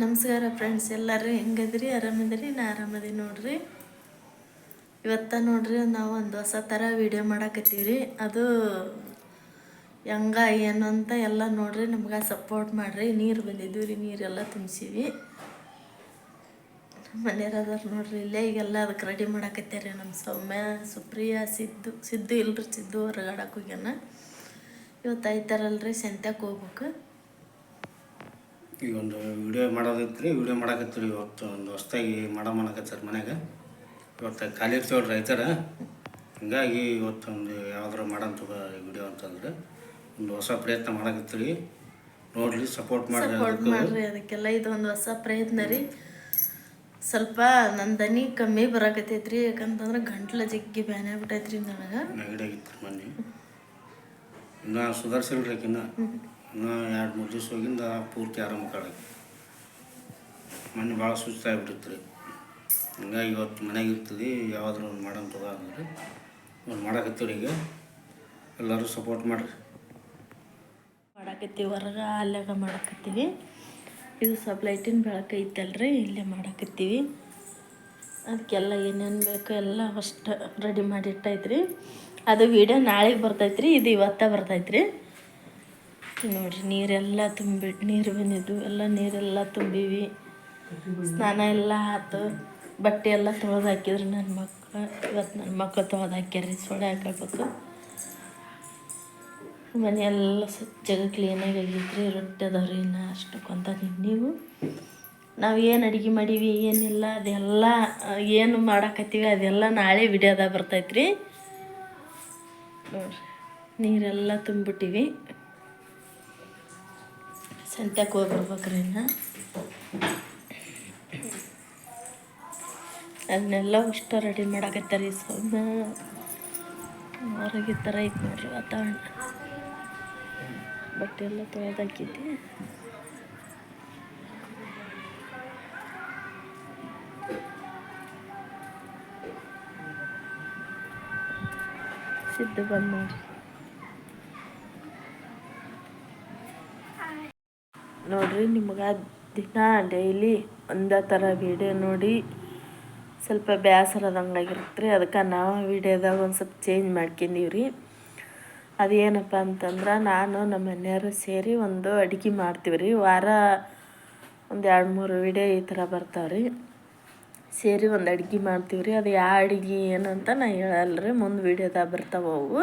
ನಮಸ್ಕಾರ ಫ್ರೆಂಡ್ಸ್ ಎಲ್ಲರೂ ಹೆಂಗದ್ರಿ? ಆರಾಮಿದ್ರಿ ನಾ ಆರಾಮದಿ ನೋಡ್ರಿ. ಇವತ್ತ ನೋಡ್ರಿ, ನಾವು ಒಂದು ಹೊಸ ಥರ ವಿಡಿಯೋ ಮಾಡಾಕತ್ತೀವಿ ಅದು ಹೆಂಗ ಏನು ಅಂತ ಎಲ್ಲ ನೋಡ್ರಿ, ನಮ್ಗೆ ಸಪೋರ್ಟ್ ಮಾಡ್ರಿ. ನೀರು ಬಂದಿದ್ವು ರೀ ನೀರೆಲ್ಲ ತುಂಬಿಸಿವಿ. ಮನೆಯವ್ರದಾರ ನೋಡ್ರಿ, ಇಲ್ಲೇ ಈಗೆಲ್ಲ ಅದಕ್ಕೆ ರೆಡಿ ಮಾಡಾಕತ್ತಾರೆ ನಮ್ಮ ಸೌಮ್ಯ, ಸುಪ್ರಿಯ, ಸಿದ್ದು ಸಿದ್ದು ಇಲ್ರಿ, ಸಿದ್ದು ಹೊರಗಾಡಕ್ಕೆ ಹೋಗ್ಯಾನ. ಇವತ್ತು ಐತಾರಲ್ರಿ ಸಂತ್ಯಾಕೆ ಹೋಗ್ಬೇಕು. ಈಗ ಒಂದು ವಿಡಿಯೋ ಮಾಡೋದೈತ್ರಿ ವಿಡಿಯೋ ಮಾಡಾಕತ್ತೀರಿ ಇವತ್ತು ಒಂದು ಹೊಸ್ದಾಗಿ ಮಾಡೋ ಮಾಡಕತ್ತಾರ ಮನ್ಯಾಗ. ಇವತ್ತು ಖಾಲಿ ಇರ್ತೀವಲ್ಲ ರೈತರ. ಹಿಂಗಾಗಿ ಇವತ್ತು ಒಂದು ಮಾಡೋಂಥ ವಿಡಿಯೋ ಅಂತಂದ್ರೆ ಒಂದು ಹೊಸ ಪ್ರಯತ್ನ ಮಾಡಕತ್ತೀರಿ. ನೋಡ್ರಿ ಸಪೋರ್ಟ್ ಮಾಡಿ ಸಪೋರ್ಟ್ ಮಾಡ್ರಿ ಅದಕ್ಕೆಲ್ಲ ಇದೊಂದು ಹೊಸ ಪ್ರಯತ್ನ ರೀ. ಸ್ವಲ್ಪ ನನ್ನ ದನಿ ಕಮ್ಮಿ ಬರಾಕತ್ತೈತ್ರಿ ಯಾಕಂತಂದ್ರೆ ಗಂಟ್ಲ ಜಗ್ಗಿ ಬ್ಯಾನ್ ಆಗ್ಬಿಟ್ಟೈತ್ರಿ ನನಗೆ. ನೆಗಡಿಯಾಗಿತ್ತು ಮೊನ್ನೆ. ಇನ್ನೂ ಸುಧಾರಿಸಿಲ್ರಿ ಆಕಿನ್ನ. ಇನ್ನೂ ಎರಡು ಮೂರು ದಿವಸ ಹೋಗಿಂದ ಪೂರ್ತಿ ಆರಾಮ ಕಾಳಾಗಿ ಮನೆ ಭಾಳ ಸುಸ್ತಾಗ್ಬಿಟ್ಟಿತ್ತು ರೀ. ಹಂಗಾಗಿ ಇವತ್ತು ಮನೆಗೆ ಇರ್ತದೆ ಯಾವ್ದಾರು ಒಂದು ಮಾಡೋಂಥದ ಅಂದ್ರೆ ಒಂದು ಮಾಡಕತ್ತೀವ್ರಿ ಈಗ. ಎಲ್ಲರೂ ಸಪೋರ್ಟ್ ಮಾಡಿರಿ. ಮಾಡಾಕತ್ತೀವಿ, ಹೊರಗೆ ಅಲ್ಲಾಗ ಮಾಡಕತ್ತೀವಿ. ಇದು ಸ್ವಲ್ಪ ಲೈಟಿನ ಬೆಳಕು ಇಲ್ಲೇ ಮಾಡಾಕತ್ತೀವಿ. ಅದಕ್ಕೆಲ್ಲ ಏನೇನು ಬೇಕು ಎಲ್ಲ ಫಸ್ಟ್ ರೆಡಿ ಮಾಡಿ ಇಟ್ಟೈತ್ರಿ. ಅದು ವಿಡಿಯೋ ನಾಳೆಗೆ ಬರ್ತೈತ್ರಿ, ಇದು ಇವತ್ತೇ ಬರ್ತೈತ್ರಿ. ನೋಡ್ರಿ, ನೀರೆಲ್ಲ ತುಂಬಿ, ನೀರು ಬಂದಿದ್ದು, ಎಲ್ಲ ನೀರೆಲ್ಲ ತುಂಬಿವಿ. ಸ್ನಾನ ಎಲ್ಲ ಆತು. ಬಟ್ಟೆ ಎಲ್ಲ ತೊಳೆದು ಹಾಕಿದ್ರು ನನ್ನ ಮಕ್ಕಳು ಇವತ್ತು ನನ್ನ ಮಕ್ಕಳು ತೊಳೆದು ಹಾಕ್ಯಾರ್ರಿ ಸೊಳ್ಳೆ ಹಾಕಬೇಕು ಮನೆಯೆಲ್ಲ ಸ್ವಚ್ಛಗೆ ಕ್ಲೀನಾಗಿ ಆಗಿದ್ರಿ, ರೊಟ್ಟಿ ಅದಾವ್ರಿ ಇನ್ನು ಅಷ್ಟು ಕೊಂತ ನೀವು. ನಾವು ಏನು ಅಡುಗೆ ಮಾಡೀವಿ, ಏನಿಲ್ಲ, ಅದೆಲ್ಲ ಏನು ಮಾಡಾಕತ್ತೀವಿ, ಅದೆಲ್ಲ ನಾಳೆ ವಿಡಿಯೋದಾಗ ಬರ್ತೈತ್ರಿ. ನೋಡ್ರಿ, ನೀರೆಲ್ಲ ತುಂಬಿಟ್ಟಿವಿ ಸಂತ್ಯಾಕೆ ಹೋಗಿ ಬರ್ಬೇಕ್ರಿ ಇನ್ನು ಅದನ್ನೆಲ್ಲ ಅಷ್ಟು ರೆಡಿ ಮಾಡಾಕತ್ತಾರ ಈ ಸೌಮ್ಯ ಹೊರಗೆ ಥರ ಐತೆ ನೋಡ್ರಿ ವಾತಾವರಣ. ಬಟ್ಟೆ ಎಲ್ಲ ತೊಳೆದಾಕಿದ್ದೆ. ಸಿದ್ಧ ಬಂದು ನೋಡ್ರಿ. ನೋಡ್ರಿ, ನಿಮ್ಗೆ ದಿನ ಡೈಲಿ ಒಂದೇ ಥರ ವಿಡಿಯೋ ನೋಡಿ ಸ್ವಲ್ಪ ಬೇಸರದಂಗಾಗಿರುತ್ತೆ ರೀ ಅದಕ್ಕೆ ನಾವು ವೀಡಿಯೋದಾಗ ಒಂದು ಸ್ವಲ್ಪ ಚೇಂಜ್ ಮಾಡ್ಕೊಂಡೀವಿ ರೀ ಅದೇನಪ್ಪ ಅಂತಂದ್ರೆ, ನಾನು ನಮ್ಮ ಮನೆಯವರು ಸೇರಿ ಒಂದು ಅಡುಗೆ ಮಾಡ್ತೀವಿ ರೀ ವಾರ ಒಂದು ಎರಡು ಮೂರು ವಿಡಿಯೋ ಈ ಥರ ಬರ್ತಾವೆ ರೀ ಸೇರಿ ಒಂದು ಅಡುಗೆ ಮಾಡ್ತೀವಿ ರೀ ಅದು ಯಾವ ಅಡುಗೆ, ಏನು ಅಂತ ನಾ ಹೇಳಲ್ಲ ರೀ ಮುಂದೆ ವಿಡಿಯೋದಾಗ ಬರ್ತಾವೆ ಅವು.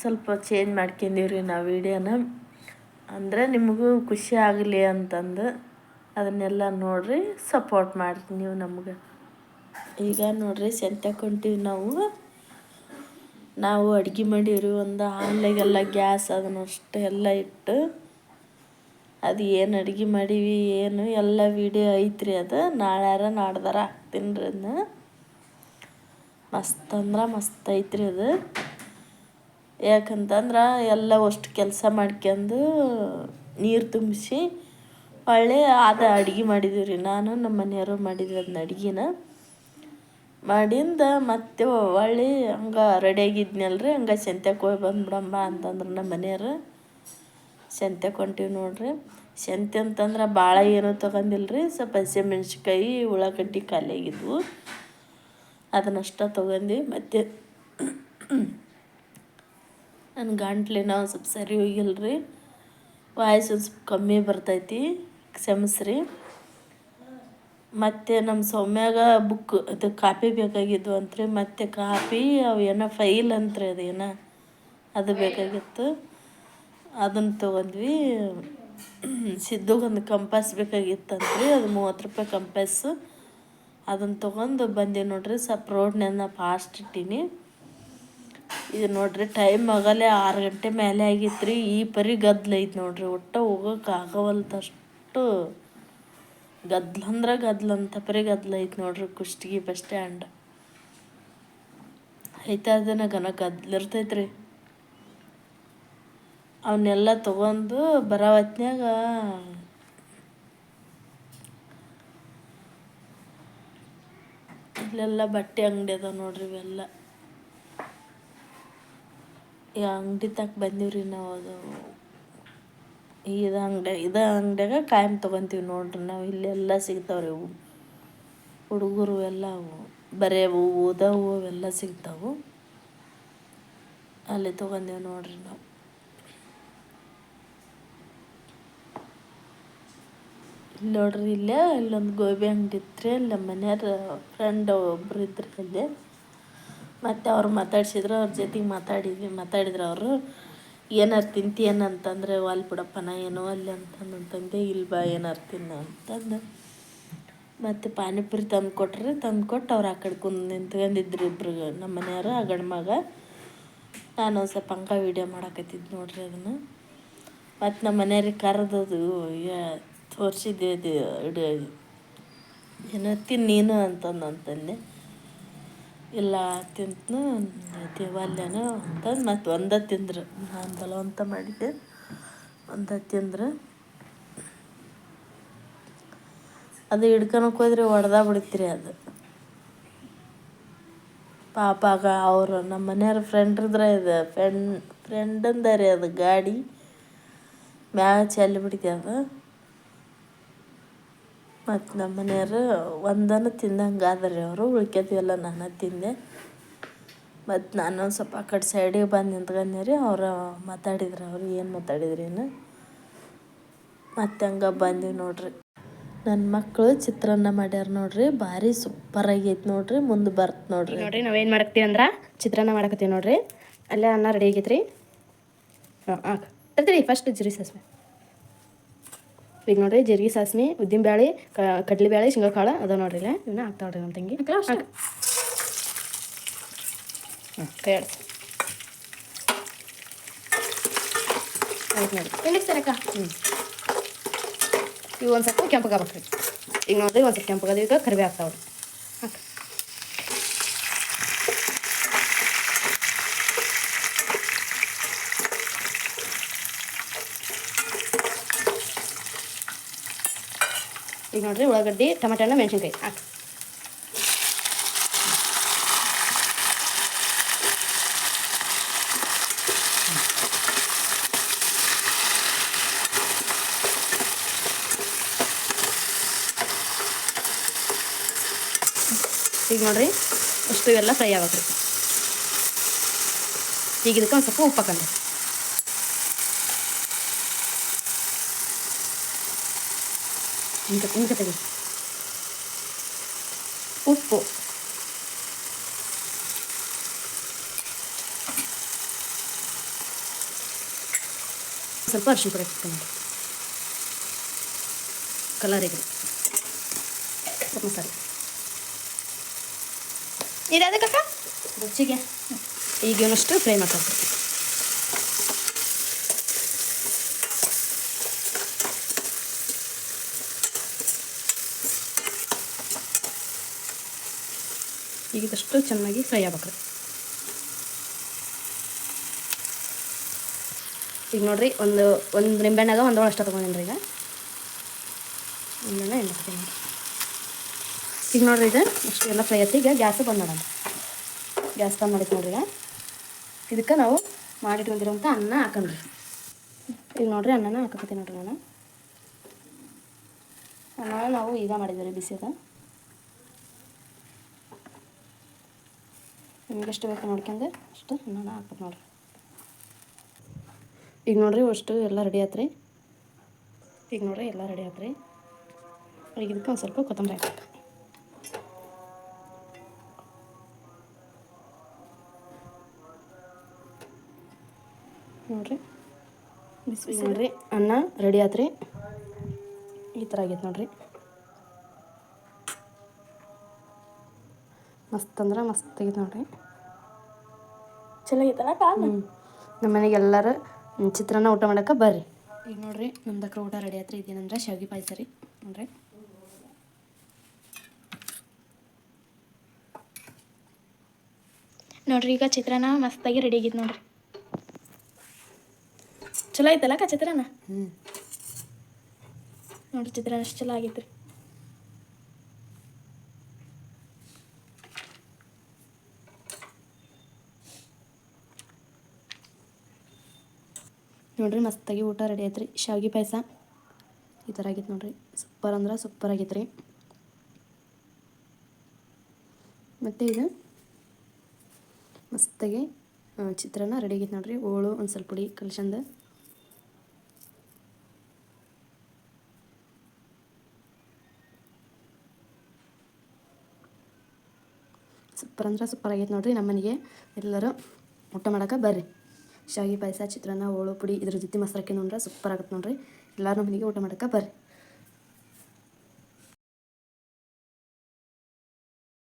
ಸ್ವಲ್ಪ ಚೇಂಜ್ ಮಾಡ್ಕೊಂಡೀವಿ ರೀ ನಾವು ವಿಡಿಯೋನ ಅಂದರೆ ನಿಮಗೂ ಖುಷಿ ಆಗಲಿ ಅಂತಂದು ಅದನ್ನೆಲ್ಲ ನೋಡಿರಿ ಸಪೋರ್ಟ್ ಮಾಡಿರಿ ನೀವು ನಮ್ಗೆ. ಈಗ ನೋಡಿರಿ ಹೊಂಟೀವಿ ನಾವು. ನಾವು ಅಡುಗೆ ಮಾಡೀವ್ರಿ ಒಂದು ಆನ್ಲೈಗೆಲ್ಲ ಗ್ಯಾಸ್ ಅದನ್ನಷ್ಟು ಎಲ್ಲ ಇಟ್ಟು ಅದು ಏನು ಅಡುಗೆ ಮಾಡೀವಿ, ಏನು ಎಲ್ಲ ವಿಡಿಯೋ ಐತ್ರಿ ಅದು. ನಾಳ್ಯಾರ ನಾಡ್ದಾರ ಹಾಕ್ತೀನಿ ರೀ ಅದನ್ನ. ಮಸ್ತ್ ಅಂದ್ರೆ ಮಸ್ತ್ ಐತ್ರಿ ಅದು. ಯಾಕಂತಂದ್ರೆ ಎಲ್ಲ ಅಷ್ಟು ಕೆಲಸ ಮಾಡ್ಕೊಂಡು ನೀರು ತುಂಬಿಸಿ ಹೊಳ್ಳಿ ಅದು ಅಡುಗೆ ಮಾಡಿದ್ದೀವಿ ರೀ ನಾನು ನಮ್ಮ ಮನೆಯವರು ಮಾಡಿದ್ವಿ ಅದನ್ನ ಅಡುಗೆನ. ಮಾಡಿಂದ ಮತ್ತೆ ಹೊಳ್ಳಿ ಹಂಗೆ ರೀ ಹಂಗೆ ಸಂತ್ಯಾಕೆ ಹೋಗಿ ಬಂದ್ಬಿಡಮ್ಮ ಅಂತಂದ್ರೆ ನಮ್ಮ ಮನೆಯವರು. ಸಂತ್ಯಾಕೆ ಹೊಂಟೀವಿ ನೋಡ್ರಿ. ಸಂತೆ ಅಂತಂದ್ರೆ ಭಾಳ ಏನೂ ತೊಗೊಂಡಿಲ್ಲ ರೀ ಸ್ವಲ್ಪ ಹಸಿಮೆಣ್ಸಿಕಾಯಿ ಉಳ್ಳಾಗಡ್ಡಿ ಖಾಲಿ ಆಗಿದ್ವು. ಅದನ್ನಷ್ಟ ತೊಗೊಂಡು ಮತ್ತೆ ನನ್ನ ಗಂಟ್ಲಿನ ಸ್ವಲ್ಪ ಸರಿ ಹೋಗಿಲ್ಲ ರೀ. ವಾಯ್ಸ್ ಸ್ವಲ್ಪ ಕಮ್ಮಿ ಬರ್ತೈತಿ, ಕ್ಷಮಿಸ್ರಿ. ಮತ್ತು ನಮ್ಮ ಸೌಮ್ಯಾಗ ಬುಕ್ ಅದು ಕಾಪಿ ಬೇಕಾಗಿದ್ದು ಅಂತ್ರಿ. ಮತ್ತು ಕಾಪಿ ಅವು ಏನೋ ಫೈಲ್ ಅಂತ್ರಿ ಅದೇನೋ ಅದು ಬೇಕಾಗಿತ್ತು. ಅದನ್ನು ತೊಗೊಂಡ್ವಿ. ಸಿದ್ದುಗೊಂದು ಕಂಪಾಸ್ ಬೇಕಾಗಿತ್ತಂತ್ರಿ ಅದು ಮೂವತ್ತು ರೂಪಾಯಿ ಕಂಪಾಸು ಅದನ್ನು ತೊಗೊಂಡು ಬಂದೆ ನೋಡ್ರಿ. ಸ್ವಲ್ಪ ರೋಡ್ನೆಲ್ಲ ಫಾಸ್ಟ್ ಇಟ್ಟೀನಿ. ಇದು ನೋಡ್ರಿ ಟೈಮ್ ಆಗಲೇ ಆರು ಗಂಟೆ ಮೇಲೆ ಆಗಿತ್ತು ಈ ಪರಿ ಗದ್ಲ ಐತಿ ನೋಡ್ರಿ. ಒಟ್ಟು ಹೋಗೋಕೆ ಆಗವಲ್ದಷ್ಟು ಗದ್ಲ ಅಂದ್ರೆ ಗದ್ಲ ಅಂತ ಪರಿ ಗದ್ಲ ಐತಿ ನೋಡ್ರಿ ಕುಷ್ಟಗಿ ಬಸ್ ಸ್ಟ್ಯಾಂಡ್ ಐತಾ ದಿನ ಗನ ಗದ್ಲಿರ್ತೈತ್ರಿ ಅವನ್ನೆಲ್ಲ ತಗೊಂಡು ಬರೋ ಇಲ್ಲೆಲ್ಲ ಬಟ್ಟೆ ಅಂಗಡಿ ಅದಾವ ನೋಡ್ರಿ ಇವೆಲ್ಲ. ಅಂಗಡಿ ತಕ್ಕ ಬಂದೀವ್ರಿ ನಾವು ಅದು. ಇದು ಅಂಗಡಿ, ಇದು ಅಂಗಡಿಯಾಗ ಕಾಯಂ ತೊಗೊತೀವಿ ನೋಡ್ರಿ ನಾವು. ಇಲ್ಲೆಲ್ಲ ಸಿಗ್ತಾವ್ರಿ ಇವು ಹುಡುಗರು ಎಲ್ಲ ಅವು. ಬರೇ ಹೂವು ಊದ ಹೂವು ಅವೆಲ್ಲ ಸಿಗ್ತಾವು. ಅಲ್ಲಿ ತೊಗೊಂಡೇವು ನೋಡ್ರಿ ನಾವು. ಇಲ್ಲಿ ನೋಡ್ರಿ ಇಲ್ಲೇ ಇಲ್ಲೊಂದು ಗೋಬಿ ಅಂಗಡಿ ಇತ್ತು ಅಲ್ಲಿ ನಮ್ಮ ಮನೆಯವ್ರ ಫ್ರೆಂಡ್ ಒಬ್ರು ಇದ್ರು ಅಲ್ಲಿ ಮತ್ತು ಅವ್ರು ಮಾತಾಡ್ಸಿದ್ರು, ಅವ್ರ ಜೊತೆಗೆ ಮಾತಾಡಿದ್ವಿ. ಮಾತಾಡಿದ್ರು ಅವರು, ಏನಾರು ತಿಂತೀಯೇನು ಅಂತಂದ್ರೆ ಅಲ್ಲಿ ಬಿಡಪ್ಪ ನಾ ಏನೋ ಅಲ್ಲಿ ಅಂತಂದಂತಂದೆ ಇಲ್ಲಿ ಬಾ, ಏನಾರು ತಿನ್ನು ಅಂತಂದು. ಮತ್ತು ಪಾನಿಪುರಿ ತಂದು ಕೊಟ್ರಿ ತಂದು ಕೊಟ್ಟು ಅವ್ರು ಆ ಕಡೆ ಕುಂದು ನಿಂತ್ಕೊಂಡಿದ್ರು ಇಬ್ರು ನಮ್ಮ ಮನೆಯವರು, ಆ ಗಂಡ ಮಗ. ನಾನು ಒಂದು ಸ್ವಲ್ಪ ಹಂಗೆ ವೀಡಿಯೋ ಮಾಡಾಕತ್ತಿದ್ದು ನೋಡ್ರಿ ಅದನ್ನು. ಮತ್ತು ನಮ್ಮ ಮನೆಯವ್ರಿಗೆ ಕರೆದದು ತೋರಿಸಿದ್ದೆ ಇದು ಏನೋ ತಿನ್ನೇನು ನೀನು ಅಂತಂದು ಅಂತಂದೆ ಇಲ್ಲ, ತಿಂತನು ದೇವಾಲ್ಯನು ಅಂತಂದು ಮತ್ತು ಒಂದ ತಿಂದ್ರು. ನಾನು ಬಲವಂತ ಮಾಡಿದ್ದೆ. ಒಂದ ತಿಂದ್ರು. ಅದು ಹಿಡ್ಕೊಳಕ್ ಹೋದ್ರೆ ಹೊಡೆದ ಬಿಡ್ತೀರಿ ಅದು. ಪಾಪ ಆಗ ಅವರು ನಮ್ಮ ಮನೆಯವ್ರ ಫ್ರೆಂಡ್ ಇದ್ರೆ ಇದು ಫ್ರೆಂಡ್ ಫ್ರೆಂಡಂದ ರೀ ಅದು ಗಾಡಿ. ಮ್ಯಾಗ ಚೆಲ್ಲಿ ಬಿಡ್ತಿ ಅದು? ಮತ್ತು ನಮ್ಮ ಮನೆಯವರು ಒಂದನ್ನು ತಿಂದಂಗೆ ಆದ್ರೆ ಅವರು ಉಳ್ಕ್ಯದೆಲ್ಲ ನಾನು ತಿಂದೆ. ಮತ್ತು ನಾನು ಸ್ವಲ್ಪ ಆ ಕಡೆ ಸೈಡಿಗೆ ಬಂದು ನಿಂತ್ಕೊಂಡೆ ರೀ, ಅವರು ಮಾತಾಡಿದ್ರು, ಅವರು ಏನು ಮಾತಾಡಿದ್ರಿ ಏನು? ಮತ್ತು ಹಂಗೆ ಬಂದೀವಿ ನೋಡ್ರಿ. ನನ್ನ ಮಕ್ಕಳು ಚಿತ್ರಾನ್ನ ಮಾಡ್ಯಾರ ನೋಡ್ರಿ, ಭಾರಿ ಸೂಪರ್ ಆಗೈತೆ ನೋಡ್ರಿ, ಮುಂದೆ ಬರ್ತ ನೋಡ್ರಿ. ನೋಡ್ರಿ, ನಾವೇನು ಮಾಡ್ಕತ್ತೀವಿ ಅಂದ್ರೆ, ಚಿತ್ರಾನ್ನ ಮಾಡಕತ್ತೀವಿ ನೋಡ್ರಿ. ಅಲ್ಲೇ ಅನ್ನ ರೆಡಿ ಆಗೈತ್ರಿ. ಹಾಂ ಹಾಂ ಫಸ್ಟ್ ಜಿರಿ ಸಾಸಿವೆ. ಈಗ ನೋಡ್ರಿ ಜೀರಿಗೆ ಸಾಸ್ಮಿ ಉದ್ದಿನ ಬೇಳೆ ಕಡ್ಲಿ ಬೇಳೆ ಶೇಂಗಾ ಕಾಳು ಅದ ನೋಡ್ರಿ ಇಲ್ಲ. ಇವನ್ನ ಹಾಕ್ತಾ ನೋಡ್ರಿ ನಮ್ಮ ತಂಗಿ. ಹಾಂ ಕೈ ಆಡ್ಸಿ ಆಯ್ತು ನೋಡಿ ಹ್ಞೂ ಇವು ಒಂದು ಸ್ವಲ್ಪ ಕೆಂಪಗಾಗ್ಬೇಕ್ರಿ ಈಗ ನೋಡ್ರಿ ಒಂದು ಸ್ವಲ್ಪ ಕೆಂಪಗಾದ ಈಗ ಕರಿಬೇ ಆಗ್ತಾವ್ರಿ ಈಗ ನೋಡ್ರಿ ಉಳ್ಳಾಗಡ್ಡಿ, ಟೊಮೆಟೊ ಹಣ್ಣು, ಮೆಣಸಿನ್ಕಾಯಿ. ಹಾಕಿ. ಈಗ ನೋಡ್ರಿ ಅಷ್ಟು ಫ್ರೈ ಆಗ್ಬೇಕ್ರಿ ಈಗ ಇದಕ್ಕೆ ಒಂದು ಸ್ವಲ್ಪ ಉಪ್ಪು ಹಾಕಂడి ಇಂಕ ತೆಗಿ ಉಪ್ಪು ಸ್ವಲ್ಪ ಅರ್ಶಿನ ಪುಡಿ ಹಾಕ್ತೀನಿ ಕಲರಿಗೆ ಸ್ವಲ್ಪ ಮಸಾಲೆ ಇದಾದ ಕಕ್ಕ ರುಚಿಗೆ ಈಗ ಇವನಷ್ಟು ಫ್ರೈ ಮಾಡ್ಕೊಳ್ತೀವಿ ಈಗ ಚೆನ್ನಾಗಿ ಫ್ರೈ ಆಗ್ಬೇಕ್ರಿ ಈಗ ನೋಡ್ರಿ, ಒಂದು ಒಂದು ನಿಂಬೆಹಣ್ಣಾಗ ಒಂದು ಅಷ್ಟು ತೊಗೊಂಡಿನಿ ಈಗ. ನಿಂಬೆಣ್ಣೆ ಎಣ್ಣೆ ಹಾಕ್ತೀನಿ ಈಗ ನೋಡ್ರಿ ಇದು ಅಷ್ಟು ಎಲ್ಲ ಫ್ರೈ ಆಯ್ತು, ಈಗ ಗ್ಯಾಸ್ ಬಂದ್ ಮಾಡೋಣ. ಗ್ಯಾಸ್ ಬಂದ್ ಮಾಡಿತ್ತು ನೋಡ್ರಿ ಈಗ. ಇದಕ್ಕೆ ನಾವು ಮಾಡಿಟ್ಕೊಂಡಿರೋಂಥ ಅನ್ನ ಹಾಕೊಂಡ್ರಿ ಈಗ ನೋಡ್ರಿ ಅನ್ನನ ಹಾಕಕತ್ತೀನಿ ನೋಡ್ರಿ ನಾನು. ಅನ್ನ ನಾವು ಈಗ ಮಾಡಿದ್ವಿ ರೀ ಬಿಸಿ ಅದ ನಿಮ್ಗೆ ಎಷ್ಟು ಬೇಕು ನೋಡ್ಕೊಂಡು ಅಷ್ಟು ನಾನು ಹಾಕ್ಬೇಕು ನೋಡ್ರಿ ಈಗ ನೋಡ್ರಿ ಅಷ್ಟು ಎಲ್ಲ ರೆಡಿ ಆತ್ರಿ. ಈಗ ನೋಡ್ರಿ ಎಲ್ಲ ರೆಡಿ ಆತ್ರಿ. ಈಗ ಇದಕ್ಕೆ ಒಂದು ಸ್ವಲ್ಪ ಕೊತ್ತಂಬರಿ ಹಾಕ್ಬೇಕು. ನೋಡ್ರಿ. ಬಿಸಿ ನೋಡ್ರಿ ಅನ್ನ ರೆಡಿ ಆತ್ರಿ. ಈ ಥರ ಆಗೈತೆ ನೋಡ್ರಿ. ಮಸ್ತ್ ಅಂದ್ರೆ ಮಸ್ತ್ ಆಗಿದೆ ನೋಡ್ರಿ. ಚಲೋ ಐತಲ್ಲ ನಮ್ಮ ಮನೆಗೆ ಎಲ್ಲರೂ ಚಿತ್ರಾನ್ನ ಊಟ ಮಾಡಕ್ಕೆ ಬರ್ರಿ. ಈಗ ನೋಡ್ರಿ ನಮ್ದಕ್ರ ಊಟ ರೆಡಿ ಆತ್ರಿ. ಇದೇನಂದ್ರೆ ಶಾವಿಗೆ ಪಾಯಸ ರೀ. ನೋಡ್ರಿ. ನೋಡ್ರಿ ಈಗ ಚಿತ್ರಾನ್ನ ಮಸ್ತಾಗಿ ರೆಡಿ ಆಗೈತೆ ನೋಡ್ರಿ. ಚಲೋ ಐತಲ್ಲ ಅಕ್ಕ ಚಿತ್ರಾನ್ನ? ಹ್ಞೂ ನೋಡ್ರಿ ಚಿತ್ರಾನ್ನ ಅಷ್ಟು ಚಲೋ ಆಗೈತ್ರಿ. ನೋಡ್ರಿ ಮಸ್ತಾಗಿ ಊಟ ರೆಡಿ ಐತ್ರಿ ಶಾವಿಗೆ ಪಾಯಸ. ಈ ಥರ ಆಗೈತೆ ನೋಡ್ರಿ. ಸೂಪರ್ ಅಂದ್ರೆ ಸೂಪರ್ ಆಗೈತೆ ರೀ ಮತ್ತು ಇದು ಮಸ್ತಾಗಿ ಚಿತ್ರಾನ್ನ ರೆಡಿ ಆಗೈತೆ ನೋಡ್ರಿ. ಓಳು, ಒಂದು ಸ್ವಲ್ಪ ಪುಡಿ ಕಲ್ಸಂದು ಸೂಪರ್ ಅಂದ್ರೆ ಸೂಪರ್ ಆಗೈತೆ ನೋಡ್ರಿ ನಮ್ಮ ಮನೆಗೆ ಎಲ್ಲರೂ ಊಟ ಮಾಡಕ್ಕೆ ಬರ್ರಿ. ಶಾವಿಗೆ ಪಾಯಸ, ಚಿತ್ರಾನ್ನ ಹೋಳು ಪುಡಿ ಇದ್ರ ಜೊತೆ ಮೊಸರಕ್ಕೆ ನೋಡ್ರೆ ಸೂಪರ್ ಆಗುತ್ತೆ ನೋಡ್ರಿ. ಎಲ್ಲರೂ ಮನೆಗೆ ಊಟ ಮಾಡಕ್ಕೆ ಬರ್ರಿ.